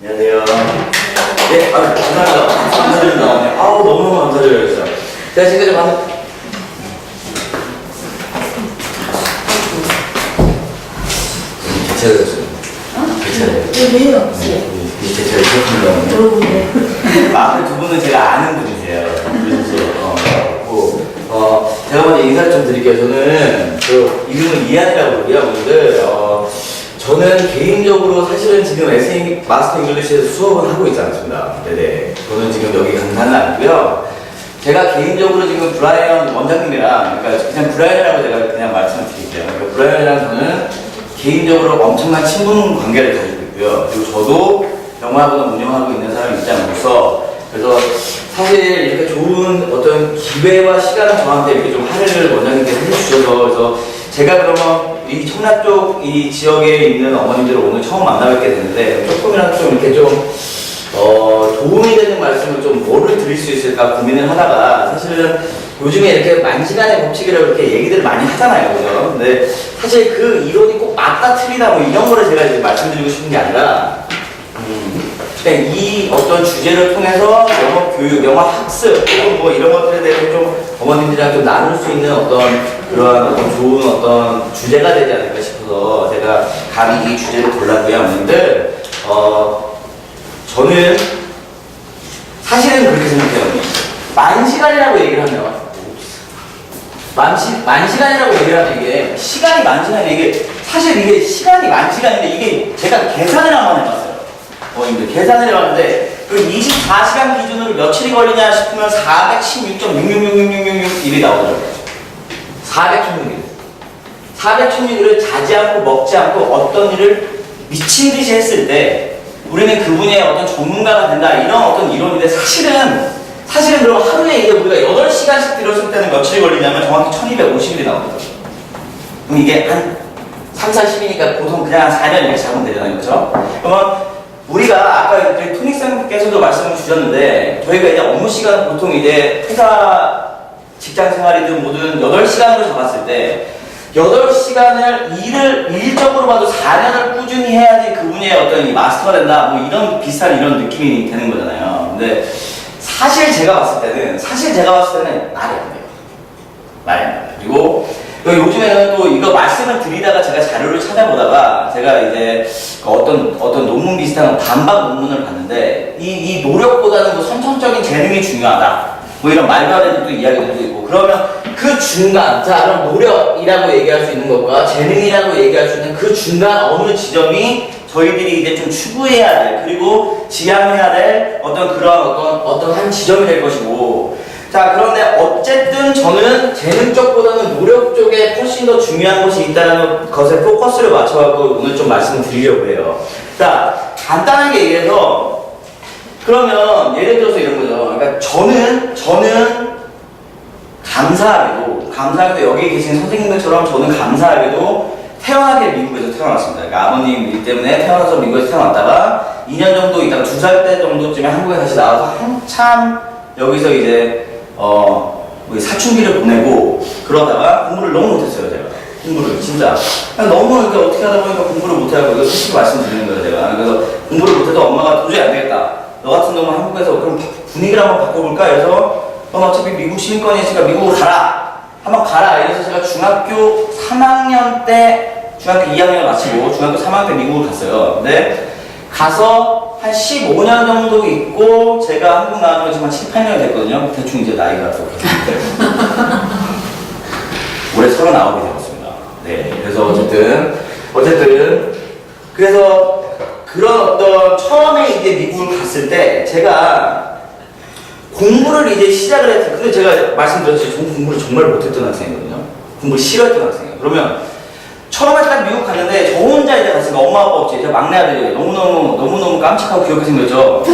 안녕하세요. 네, 아, 감사합니다. 나오네. 아우, 너무너무 감사드려요, 진짜. 제가 지금까지 봤는, 개차였어요. 개차예요. 왜 없지? 이 개차를 시작합니다. 여러분들. 앞에 두 분은 제가 아는 분이세요. 그래서, 어, 뭐, 어, 제가 먼저 인사를 좀 드릴게요. 저는, 그, 이름은 이한이라고 그러고요, 분들. 어, 저는 개인적으로 사실은 지금 SE 마스터 잉글리시에서 수업을 하고 있지 않습니다. 네네. 저는 지금 여기 강사는 아니고요. 제가 개인적으로 지금 브라이언 원장님이랑, 그러니까 그냥 브라이언이라고 제가 그냥 말씀을 드릴게요. 그러니까 브라이언이랑 저는 개인적으로 엄청난 친분 관계를 가지고 있고요. 그리고 저도 영화학원을 운영하고 있는 사람 입장으로서 그래서 사실 이렇게 좋은 어떤 기회와 시간을 저한테 이렇게 좀 할애를 원장님께서 해주셔서 그래서 제가 그러면 이 청라 쪽 이 지역에 있는 어머님들을 오늘 처음 만나뵙게 되는데 조금이라도 좀 이렇게 좀 어, 도움이 되는 말씀을 좀 뭐를 드릴 수 있을까 고민을 하다가 사실은 요즘에 이렇게 만시간의 법칙이라고 이렇게 얘기들을 많이 하잖아요. 그죠? 근데 사실 그 이론이 꼭 맞다 틀리다 뭐 이런 거를 제가 이제 말씀드리고 싶은 게 아니라 음, 그냥 이 어떤 주제를 통해서 영어 교육, 영어 학습 혹은 뭐 이런 것들에 대해서 좀 어머님들이랑 좀 나눌 수 있는 어떤 그러한 어떤 좋은 어떤 주제가 되지 않을까 싶어서 제가 감히 이 주제를 골랐고요. 어머님들 어, 저는 사실은 그렇게 생각해요. 만 시간이라고 얘기를 하면 만, 시, 만 시간이라고 얘기를 하면 이게 시간이 만 시간이 이게 사실 이게 시간이 만 시간인데 이게 제가 계산을 한번 해봤어요. 어, 이제 계산을 해봤는데 그 24시간 기준으로 며칠이 걸리냐 싶으면 416.6666666일이 나오더라고요. 416일. 416일을 자지 않고 먹지 않고 어떤 일을 미친 듯이 했을 때 우리는 그분의 어떤 전문가가 된다 이런 어떤 이론인데 사실은 사실은 그럼 하루에 이제 우리가 8시간씩 들었을 때는 며칠이 걸리냐면 정확히 1250일이 나오거든요. 그럼 이게 한 3, 40이니까 보통 그냥 한 4년 이렇게 잡으면 되잖아요. 그렇죠? 그러면 우리가 아까 이제 토닉쌤께서도 말씀을 주셨는데 저희가 이제 업무 시간은 보통 이제 회사 직장 생활이든 뭐든 8시간으로 잡았을 때 8시간을 일을 일적으로 봐도 4년을 꾸준히 해야지 그분의 어떤 이 마스터가 된다 뭐 이런 비슷한 이런 느낌이 되는 거잖아요. 근데 사실 제가 봤을 때는 사실 제가 봤을 때는 말이 안 돼요. 말이 안 돼요. 그리고 또 요즘에는 또 이거 말씀을 드리다가 제가 자료를 찾아보다가 제가 이제 그 어떤 어떤 논문 비슷한 반박 논문을 봤는데 이, 이 노력보다는 뭐 선천적인 재능이 중요하다. 뭐 이런 말도 안 되는 또 이야기들도 있고 그러면 그 중간 자 그럼 노력이라고 얘기할 수 있는 것과 재능이라고 얘기할 수 있는 그 중간 어느 지점이 저희들이 이제 좀 추구해야 될 그리고 지향해야 될 어떤 그런 어떤 어떤 한 지점이 될 것이고 자 그런데 어쨌든 저는 재능 쪽보다는 노력 쪽에 훨씬 더 중요한 것이 있다는 것에 포커스를 맞춰갖고 오늘 좀 말씀을 드리려고 해요. 자 간단하게 얘기해서 그러면 예를 들어서 이런 거죠. 그러니까 저는 저는 감사하게도 감사하게도 여기 계신 선생님들처럼 저는 감사하게도 태어나게 미국에서 태어났습니다. 그러니까 아버님 일 때문에 태어나서 미국에서 태어났다가 2년 정도 있다가 두살때 정도쯤에 한국에 다시 나와서 한참 여기서 이제 어 우리 사춘기를 보내고 그러다가 공부를 너무 못했어요 제가. 공부를 진짜. 너무 이렇게 어떻게 하다 보니까 공부를 못하고 이거 솔직히 말씀드리는 거예요 제가. 그래서 공부를 못해도 엄마가 도저히 안 되겠다. 너 같은 놈은 한국에서 그럼 분위기를 한번 바꿔볼까? 해서 넌 어차피 미국 시민권이니까 미국으로 가라. 한번 가라. 이래서 제가 중학교 3학년 때 중학교 2학년을 마치고 중학교 3학년 때 미국을 갔어요. 근데 가서 한 15년 정도 있고 제가 한국 나온 지 지금 한 7, 8년 됐거든요. 대충 이제 나이가 또 올해 39이 되었습니다. 네, 그래서 어쨌든 어쨌든 그래서 그런 어떤 처음에 이제 미국을 갔을 때 제가 공부를 이제 시작을 했어요. 근데 제가 말씀드렸듯이 공부를 정말 못했던 학생이거든요. 공부를 싫어했던 학생이에요. 그러면 처음에 딱 미국 갔는데 저 혼자 이제 갔으니까 엄마 아빠 없지. 제가 막내 아들이 너무너무 너무너무 깜찍하고 귀엽게 생겼죠. 어.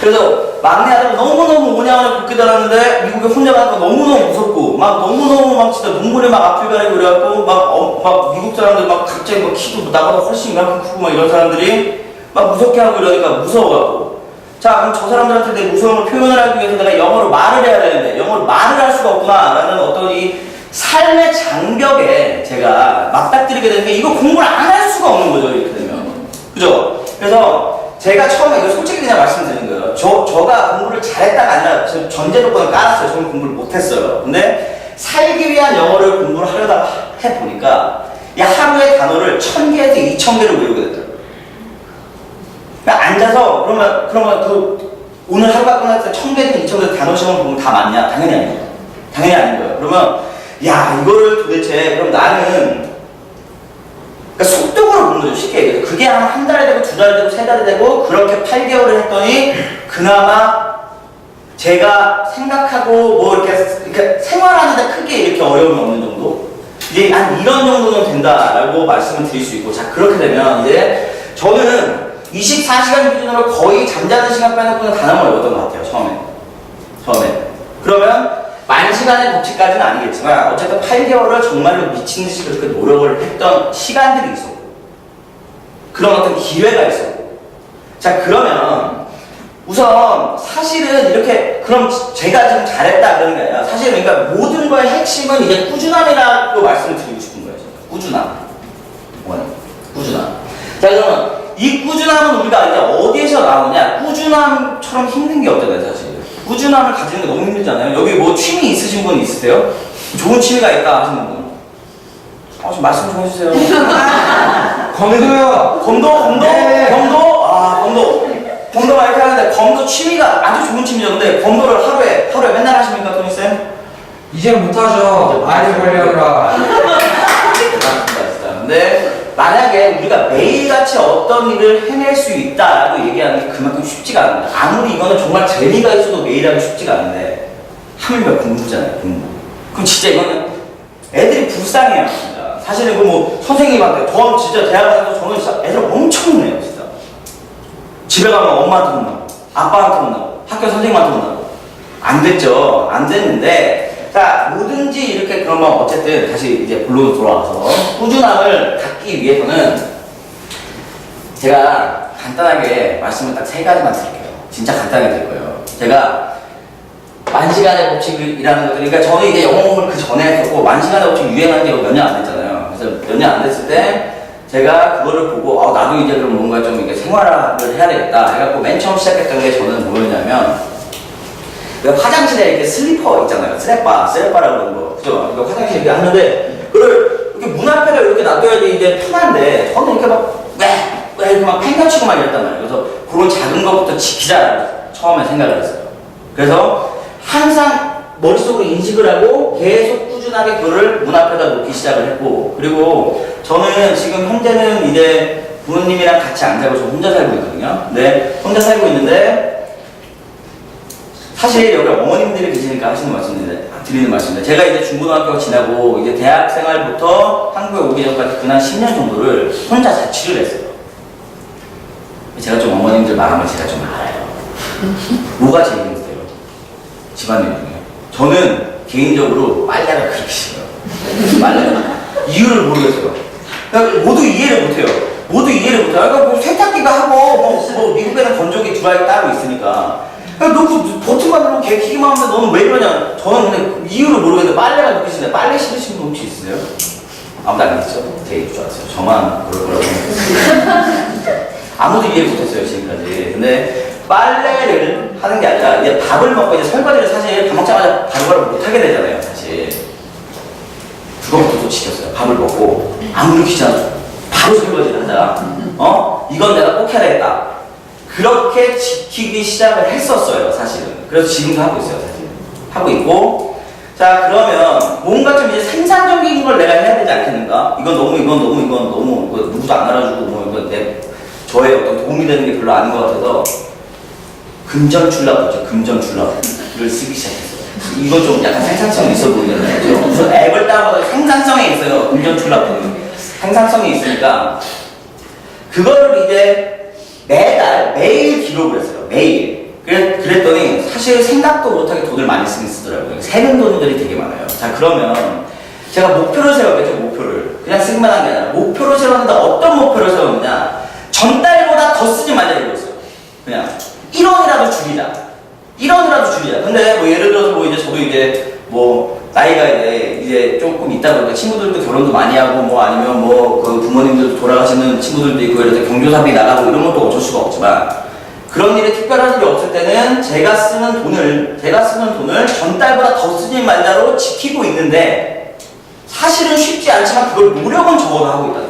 그래서 막내 아들은 너무너무 오냐오냐 붙게 달았는데 미국에 혼자 가니까 너무너무 무섭고 막 너무너무 막 진짜 눈물이 막 앞을 가리고 그래갖고 막, 어, 막 미국 사람들 막 갑자기 막 키도 나보다 훨씬 이만큼 크고 막 이런 사람들이 막 무섭게 하고 이러니까 무서워갖고 자 그럼 저 사람들한테 내 무서움을 표현을 하기 위해서 내가 영어로 말을 해야 되는데 영어로 말을 할 수가 없구나 라는 어떤 이 삶의 장벽에 제가 맞닥뜨리게 되는 게 이거 공부를 안 할 수가 없는 거죠, 이렇게 되면. 그죠? 그래서 제가 처음에 이거 솔직히 그냥 말씀드리는 거예요. 저, 저가 공부를 잘했다가 아니라 저 전제 조건을 깔았어요. 저는 공부를 못했어요. 근데 살기 위한 영어를 공부를 하려다가 해보니까 이 하루에 단어를 천 개에서 이천 개를 외우게 되더라고요. 그러니까 앉아서 그러면 그러면 그 오늘 하루가 끝났을 때 천 개든 이천 개든 단어 시험을 보면 다 맞냐? 당연히 아니에요. 당연히 아닌 거예요. 그러면 야 이거를 도대체 그럼 나는 그러니까 속독으로 보는 거죠 쉽게 얘기해서 그게 한 한달 되고 두달 되고 세달 되고 그렇게 8개월을 했더니 그나마 제가 생각하고 뭐 이렇게, 이렇게 생활하는데 크게 이렇게 어려움이 없는 정도? 이제 한 이런 정도는 된다라고 말씀을 드릴 수 있고 자 그렇게 되면 이제 저는 24시간 기준으로 거의 잠자는 시간 빼놓고는 단어를 외웠던 것 같아요 처음에. 처음에. 그러면 만 시간의 법칙까지는 아니겠지만 어쨌든 8개월을 정말로 미친 듯이 그렇게 노력을 했던 시간들이 있었고 그런 어떤 기회가 있었고. 자 그러면 우선 사실은 이렇게 그럼 제가 지금 잘했다 그러는 게 아니라 사실은 그러니까 모든 거의 핵심은 이제 꾸준함이라고 말씀을 드리고 싶은 거예요. 꾸준함. 뭐야 꾸준함. 자 그러면 이 꾸준함은 우리가 이제 어디에서 나오냐? 꾸준함처럼 힘든 게 없잖아요 사실 꾸준함을 가지는 게 너무 힘들잖아요 여기 뭐 취미 있으신 분 있으세요? 좋은 취미가 있다 하시는 분 어, 좀 말씀 좀 해주세요 검도요. 검도, 검도, 네. 검도, 아, 검도. 검도가 이렇게 하는데, 검도 취미가 아주 좋은 취미죠. 근데 검도를 하루에, 하루에 맨날 하십니까, 토니 쌤? 이제 못하죠. 아이 걸려라. 맞습니다, 진짜. 근데, 만약에 우리가 매일같이 어떤 일을 해낼 수 있다라고 얘기하는 게 그만큼 쉽지가 않은데, 아무리 이거는 정말 재미가 있어도 매일 하기 쉽지가 않은데, 하물며 공부잖아요, 공부. 그럼 진짜 이거는 애들이 불쌍해요, 진짜. 사실은 그 뭐, 선생님한테, 저 진짜 대학 가서 저는 진짜 애들 엄청 혼내요, 진짜. 집에 가면 엄마한테 혼나고, 아빠한테 혼나고, 학교 선생님한테 혼나고. 안 됐죠. 안 됐는데, 자, 뭐든지 이렇게 그러면 어쨌든 다시 이제 본론으로 돌아와서 꾸준함을 갖기 위해서는 제가 간단하게 말씀을 딱 세 가지만 드릴게요. 진짜 간단하게 드릴 거예요. 제가 만 시간의 법칙이라는 것들, 그러니까 저는 이제 영어 공부를 그 전에 했었고, 만 시간의 법칙 유행한 지 몇 년 안 됐잖아요. 그래서 몇 년 안 됐을 때, 제가 그거를 보고, 어, 나도 이제 그럼 뭔가 좀 이렇게 생활을 해야 되겠다. 해갖고 맨 처음 시작했던 게 저는 뭐였냐면, 왜 화장실에 이렇게 슬리퍼 있잖아요. 슬랩바, 슬랩바라고 그러는 거. 그죠? 이거 화장실에 이렇게 하는데, 그걸 이렇게 문 앞에다 이렇게 놔둬야지 이제 편한데, 저는 이렇게 막, 왜, 왜, 이렇게 막 팽겨치고 막 이랬단 말이에요. 그래서 그런 작은 것부터 지키자. 처음에 생각을 했어요. 그래서 항상 머릿속으로 인식을 하고 계속 꾸준하게 그거를 문 앞에다 놓기 시작을 했고, 그리고 저는 지금 현재는 이제 부모님이랑 같이 안 살고 저 혼자 살고 있거든요. 근데 혼자 살고 있는데, 사실 여기 어머님들이 계시니까 하시는 말씀인데 드리는 말씀인데 제가 이제 중고등학교 지나고 이제 대학 생활부터 한국에 오기 전까지 근한 10년 정도를 혼자 자취를 했어요. 제가 좀 어머님들 마음을 제가 좀 알아요. 뭐가 제일 힘드세요? 집안일 중에. 저는 개인적으로 빨래가 그렇게 싫어요. 빨래가. 이유를 모르겠어요. 그러니까 모두 이해를 못해요. 모두 이해를 못해요. 그러니까 뭐 세탁기가 하고 뭐, 뭐 미국에는 건조기 드라이 따로 있으니까 그러니까 너그 버튼만 누르고 개 키기만 하는데 너는 왜 이러냐 저는 근데 이유를 모르겠는데 빨래가 싫은데 빨래 싫으신 분 혹시 있으세요? 아무도 안 계시죠? 되게 좋았어요. 저만 그럴 거라고 생각했어요. 아무도 이해 못했어요 지금까지. 근데 빨래를 하는 게 아니라 이제 밥을 먹고 이제 설거지를 사실 밥 먹자마자 바로바로 못 하게 되잖아요 사실. 그거부터 또 지켰어요. 밥을 먹고 아무리 귀찮아도 바로 설거지를 하자. 어? 이건 내가 꼭 해야 되겠다. 그렇게 지키기 시작을 했었어요 사실은. 그래서 지금도 하고 있어요 사실. 하고 있고. 자 그러면 뭔가 좀 이제 생산적인 걸 내가 해야 되지 않겠는가? 이건 너무 이건 너무 이건 너무 이거 누구도 안 알아주고 뭐 이거 내 저의 어떤 도움이 되는 게 별로 아닌 것 같아서 금전출납 있죠 금전출납을 쓰기 시작했어요. 이거 좀 약간 생산성이 있어 보이잖아요. 무슨 앱을 다운받아 생산성이 있어요. 금전출납은 생산성이 있으니까 그거를 이제 매달 매일 기록을 했어요. 매일. 그랬더니 사실 생각도 못하게 돈을 많이 쓰긴 쓰더라고요. 세는 돈들이 되게 많아요. 자 그러면 제가 목표를 세웠겠죠. 목표를 그냥 쓰기만 한 게 아니라 목표를 세웠는데 어떤 목표를 세웠느냐 전달보다 더 쓰지 말자 이거였어요. 그냥 1원이라도 줄이자. 1원이라도 줄이자. 근데 뭐 예를 들어서 뭐 이제 저도 이제 뭐 나이가 이제, 이제 조금 있다 보니까 친구들도 결혼도 많이 하고 뭐 아니면 뭐 그 부모님들 돌아가시는 친구들도 있고 이래서 경조사비 나가고 이런 것도 어쩔 수가 없지만 그런 일이 특별한 일이 없을 때는 제가 쓰는 돈을 제가 쓰는 돈을 전달보다 더 쓰지 말자로 지키고 있는데 사실은 쉽지 않지만 그걸 노력은 적어도 하고 있다.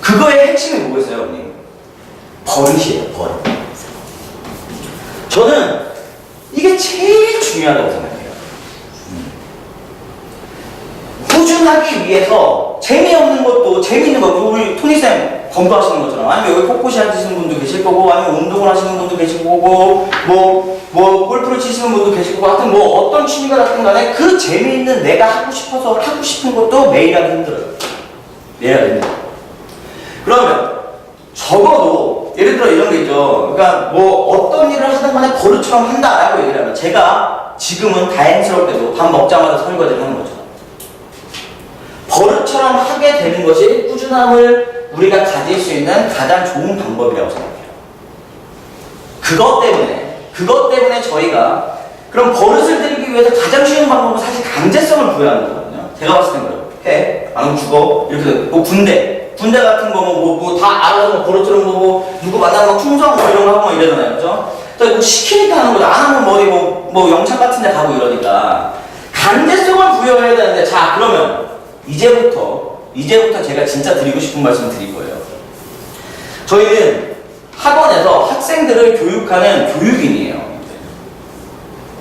그거의 핵심이 뭐겠어요, 언니? 버릇이에요, 버릇. 저는 이게 제일 중요하다고 생각해요. 음. 꾸준하기 위해서 재미없는 것도 재미있는 것도 우리 토니쌤 검도하시는 것처럼 아니면 여기 포코시 하시는 분도 계실 거고 아니면 운동을 하시는 분도 계실 거고 뭐, 뭐 골프를 치시는 분도 계실 거고 하여튼 뭐 어떤 취미가 됐든 간에 그 재미있는 내가 하고 싶어서 하고 싶은 것도 매일 하기 힘들어요. 매일 하기 힘들어요. 그러면 적어도 예를 들어 이런 게 있죠. 그러니까 뭐 어떤 일을 하든 간에 버릇처럼 한다라고 얘기를 하면 제가 지금은 다행스럽게도 밥 먹자마자 설거지를 하는 거죠. 버릇처럼 하게 되는 것이 꾸준함을 우리가 가질 수 있는 가장 좋은 방법이라고 생각해요. 그것 때문에 그것 때문에 저희가 그럼 버릇을 들이기 위해서 가장 쉬운 방법은 사실 강제성을 부여하는 거거든요. 제가 봤을 땐 그래요. 해, 안 죽어. 이렇게 돼. 뭐 군대, 군대 같은 거뭐뭐다 알아서 뭐 뭐, 뭐 누구 만나면 막 충성 뭐 이런 거 하고 막 이러잖아요, 그죠? 그러니까 뭐 시키니까 하는 거죠. 안 하면 뭐 어디 뭐, 뭐 영창 같은 데 가고 이러니까 강제성을 부여해야 되는데 자 그러면 이제부터 이제부터 제가 진짜 드리고 싶은 말씀을 드릴 거예요. 저희는 학원에서 학생들을 교육하는 교육인이에요.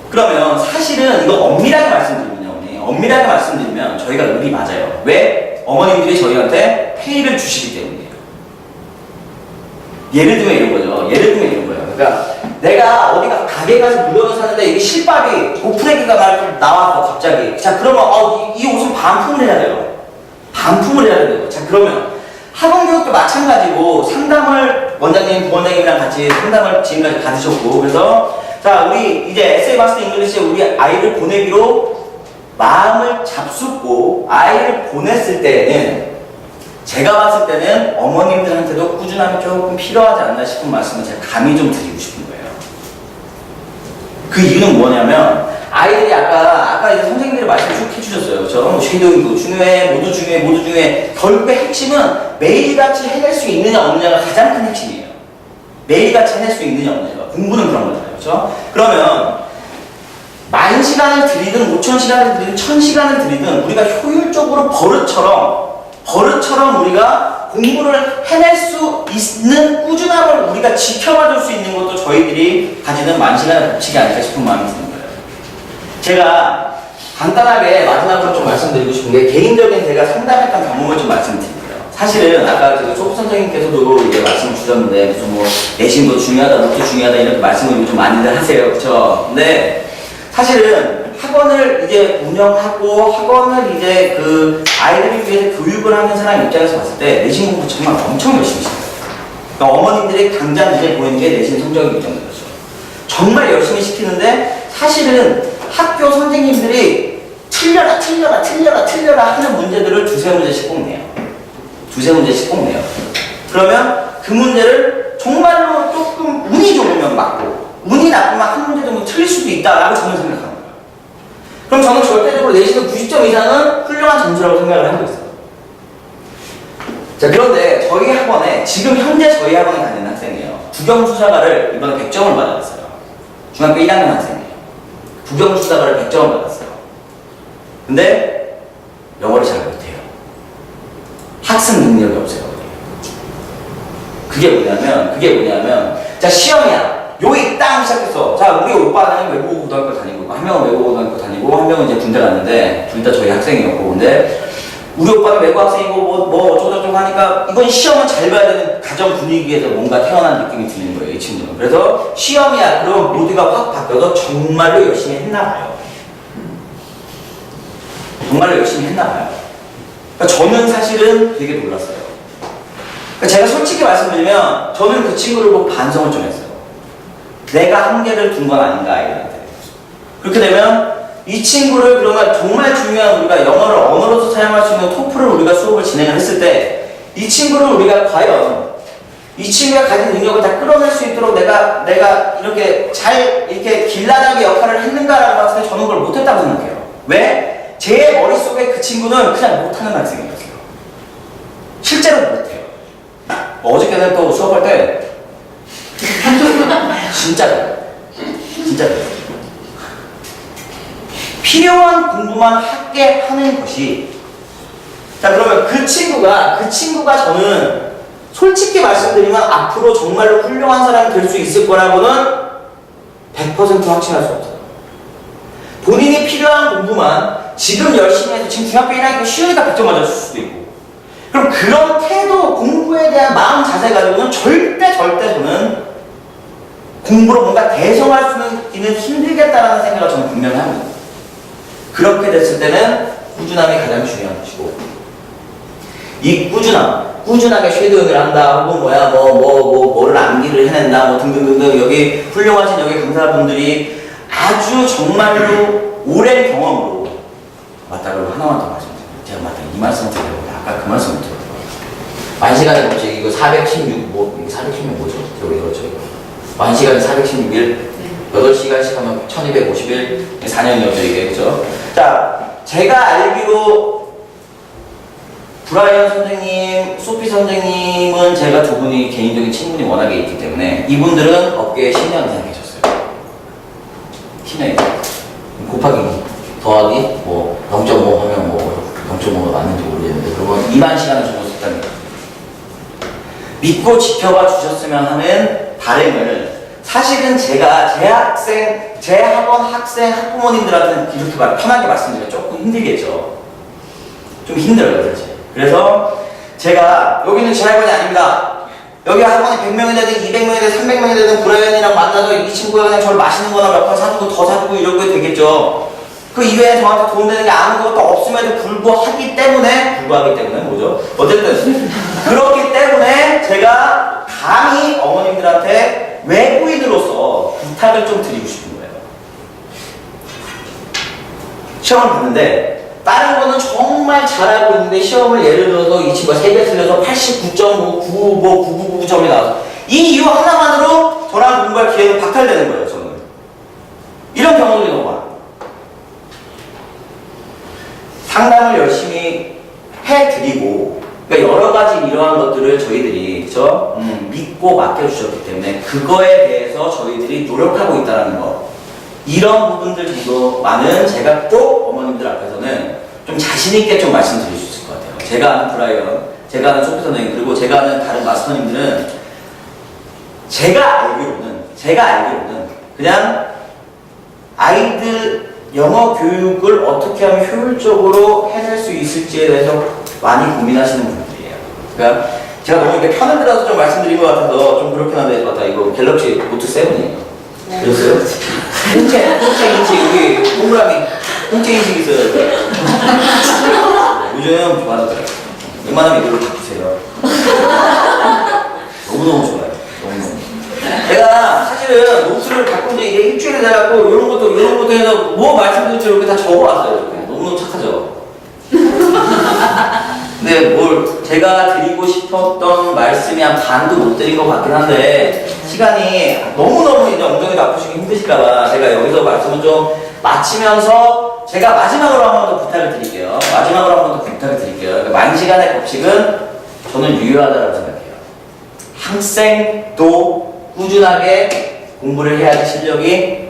그러면 사실은 이거 엄밀하게 말씀드리면요. 엄밀하게 말씀드리면 저희가 룰이 맞아요. 왜? 어머님들이 저희한테 페이를 주시기 때문이에요. 예를 들면 이런 거죠. 예를 들면 이런 거예요. 그러니까 내가 어디가 가게 가서 물건을 사는데 이게 실밥이 오프레기가 막 나와서 갑자기 자 그러면 어, 이, 이 옷은 반품을 해야 돼요. 반품을 해야 돼요. 자 그러면 학원 교육도 마찬가지고 상담을 원장님, 부원장님이랑 같이 상담을 지금까지 받으셨고 그래서 자 우리 이제 에세이 마스터 잉글리시에 우리 아이를 보내기로 마음을 잡숫고 아이를 보냈을 때에는 제가 봤을 때는 어머님들한테도 꾸준함이 조금 필요하지 않나 싶은 말씀을 제가 감히 좀 드리고 싶은 거예요. 그 이유는 뭐냐면 아이들이 아까 아까 이제 선생님들이 말씀 쭉 해주셨어요. 그렇죠? 뭐 쉐이도잉도 중요해, 모두 중요해, 모두 중요해. 결국의 핵심은 매일같이 해낼 수 있느냐 없느냐가 가장 큰 핵심이에요. 매일같이 해낼 수 있느냐 없느냐가 공부는 그런 거잖아요. 그렇죠? 그러면 만 시간을 들이든 오천 시간을 들이든 천 시간을 들이든 우리가 효율적으로 버릇처럼 버릇처럼 우리가 공부를 해낼 수 있는 꾸준함을 우리가 지켜봐줄 수 있는 것도 저희들이 가지는 만 시간의 법칙이 아닐까 싶은 마음이 드는 거예요. 제가 간단하게 마지막으로 좀 말씀드리고 싶은 게 개인적인 제가 상담했던 경험을 좀 말씀드릴게요. 사실은 아까 그 초보 선생님께서도 이제 말씀 주셨는데 무슨 뭐 내신도 중요하다, 노트 중요하다 이렇게 말씀을 요즘 많이들 하세요, 그렇죠? 근데 사실은 학원을 이제 운영하고 학원을 이제 그 아이들을 위해서 교육을 하는 사람 입장에서 봤을 때 내신 공부 정말 엄청 열심히 시켜요. 그러니까 어머님들이 당장 이제 보이는 게 내신 성적이 결정된 거죠. 정말 열심히 시키는데 사실은 학교 선생님들이 틀려라 틀려라 틀려라 틀려라 하는 문제들을 두세 문제씩 꼭 내요. 두세 문제씩 꼭 내요. 그러면 그 문제를 정말로 조금 운이 좋으면 맞고 운이 나쁘면 한 문제 정도 틀릴 수도 있다라고 저는 생각합니다. 그럼 저는 절대적으로 내신은 90점 이상은 훌륭한 점수라고 생각을 하고 있어요. 자 그런데 저희 학원에 지금 현재 저희 학원에 다니는 학생이에요. 국영수사가를 이번에 100점을 받았어요. 중학교 1학년 학생이에요. 국영수사가를 100점을 받았어요. 근데 영어를 잘 못해요. 학습 능력이 없어요. 그게 뭐냐면 그게 뭐냐면 자 시험이야. 여기 땅 시작했어. 자 우리 오빠는 외국어 고등학교 다니고 한 명은 외국어 고등학교 다니고 한 명은 이제 군대 갔는데 둘 다 저희 학생이었고. 근데 우리 오빠는 외국 학생이고 뭐, 뭐 어쩌고저쩌고 하니까 이건 시험은 잘 봐야 되는 가정 분위기에서 뭔가 태어난 느낌이 드는 거예요 이 친구는. 그래서 시험이야. 그럼 모두가 확 바뀌어서 정말로 열심히 했나 봐요. 정말로 열심히 했나 봐요. 그러니까 저는 사실은 되게 놀랐어요. 그러니까 제가 솔직히 말씀드리면 저는 그 친구를 보고 반성을 좀 했어요 내가 한계를 둔 건 아닌가 아이들한테 그렇게 되면 이 친구를 그러면 정말 중요한 우리가 영어를 언어로서 사용할 수 있는 토플을 우리가 수업을 진행을 했을 때 이 친구를 우리가 과연 이 친구가 가진 능력을 다 끌어낼 수 있도록 내가 내가 이렇게 잘 이렇게 길라잡이 역할을 했는가라고 봤을 때 저는 그걸 못했다고 생각해요. 왜? 제 머릿속에 그 친구는 그냥 못하는 학생이었어요. 실제로 못해요. 뭐 어저께는 또 수업할 때 진짜 잘해요. 진짜 잘해요. 필요한 공부만 하게 하는 것이 자 그러면 그 친구가 그 친구가 저는 솔직히 말씀드리면 앞으로 정말로 훌륭한 사람이 될 수 있을 거라고는 100% 확신할 수 없어요. 본인이 필요한 공부만 지금 열심히 해서 지금 중학교 1학년 쉬우니까 100점 맞았을 수도 있고 그럼 그런 태도 공부에 대한 마음 자세 가지고는 절대 절대 저는 공부로 뭔가 대성할 수는 힘들겠다라는 생각을 저는 분명히 합니다. 그렇게 됐을 때는 꾸준함이 가장 중요한 것이고 이 꾸준함, 꾸준하게 쉐도잉을 한다 혹은 뭐야 뭐 뭐 뭐 뭐를 암기를 해낸다 뭐 등등등등 여기 훌륭하신 여기 강사분들이 아주 정말로 오랜 경험으로 맞다 그리고 하나만 더 말씀드릴게요 제가 맞다 이 말씀을 드리려고 아까 그 말씀을 드렸어요 만 시간에 뭐지 이거 416뭐 이거 416 뭐죠? 1시간에 416일, 8시간씩 하면 1251, 4년이었죠, 이게. 그죠? 자, 제가 알기로 브라이언 선생님, 소피 선생님은 제가 두 분이 개인적인 친분이 워낙에 있기 때문에 이분들은 업계에 10년 이상 계셨어요. 10년 이상. 곱하기 뭐, 더하기 뭐 0.5 하면 뭐 0.5가 맞는지 모르겠는데 그건 2만 시간을 주고 싶답니다. 믿고 지켜봐 주셨으면 하는 바램을 사실은 제가 제 학생, 제 학원 학생, 학부모님들한테는 이렇게 말, 편하게 말씀드리면 조금 힘들겠죠. 좀 힘들어요, 사실. 그래서 제가 여기는 제 학원이 아닙니다. 여기 학원에 100명이 되든 200명이 되든 300명이 되든 브라이언이랑 만나서 이 친구가 그냥 저를 맛있는 거나 몇번 사주고 더 사주고 이런 거 되겠죠. 그 이외에 저한테 도움되는 게 아무것도 없음에도 불구하기 때문에 불구하기 때문에 뭐죠? 어쨌든 그렇기 때문에 제가 감히 어머님들한테 외부인으로서 부탁을 좀 드리고 싶은 거예요. 시험을 봤는데 다른 거는 정말 잘하고 있는데 시험을 예를 들어서 이 친구가 3개 틀려서 89.5, 95, 999점이 나와서 이 이유 하나만으로 저랑 공부할 기회는 박탈되는 거예요, 저는. 이런 경우들이 너무 많아요. 상담을 열심히 해드리고 그러니까 여러 가지 이러한 것들을 저희들이 그죠? 음, 믿고 맡겨주셨기 때문에 그거에 대해서 저희들이 노력하고 있다는 거 이런 부분들보다는 제가 꼭 어머님들 앞에서는 좀 자신 있게 좀 말씀드릴 수 있을 것 같아요. 제가 아는 브라이언, 제가 아는 소피 선생님 그리고 제가 아는 다른 마스터님들은 제가 알기로는 제가 알기로는 그냥 아이들 영어 교육을 어떻게 하면 효율적으로 해낼 수 있을지에 대해서 많이 고민하시는 분들이에요. 그러니까 제가 너무 이렇게 편을 들어서 좀 말씀드린 것 같아서 좀 그렇긴 한데 맞다 이거 갤럭시 노트 7이에요. 그랬어요? 홍채, 홍채 인식 여기 동그라미 홍채 인식 있어요. 요즘 좋아하더라고요. 웬만하면 이걸로 바꾸세요. 너무너무 좋아요. 너무너무. 내가 사실은 노트를 갖고 이제 이게 일주일에 돼갖고 이런 것도 이런 것도 해서 뭐 말씀드릴지 이렇게 다 적어왔어요. 너무너무 착하죠. 근데 뭘 제가 드리고 싶었던 말씀이 한 반도 못 드린 것 같긴 한데 시간이 너무너무 이제 엉덩이가 아프시기 힘드실까봐 제가 여기서 말씀을 좀 마치면서 제가 마지막으로 한 번 더 부탁을 드릴게요. 마지막으로 한 번 더 부탁을 드릴게요. 그러니까 만 시간의 법칙은 저는 유효하다고 생각해요. 학생도 꾸준하게 공부를 해야지 실력이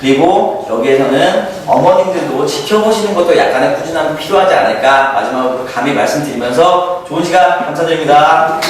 그리고 여기에서는 어머님들도 지켜보시는 것도 약간의 꾸준함이 필요하지 않을까 마지막으로 감히 말씀드리면서 좋은 시간 감사드립니다.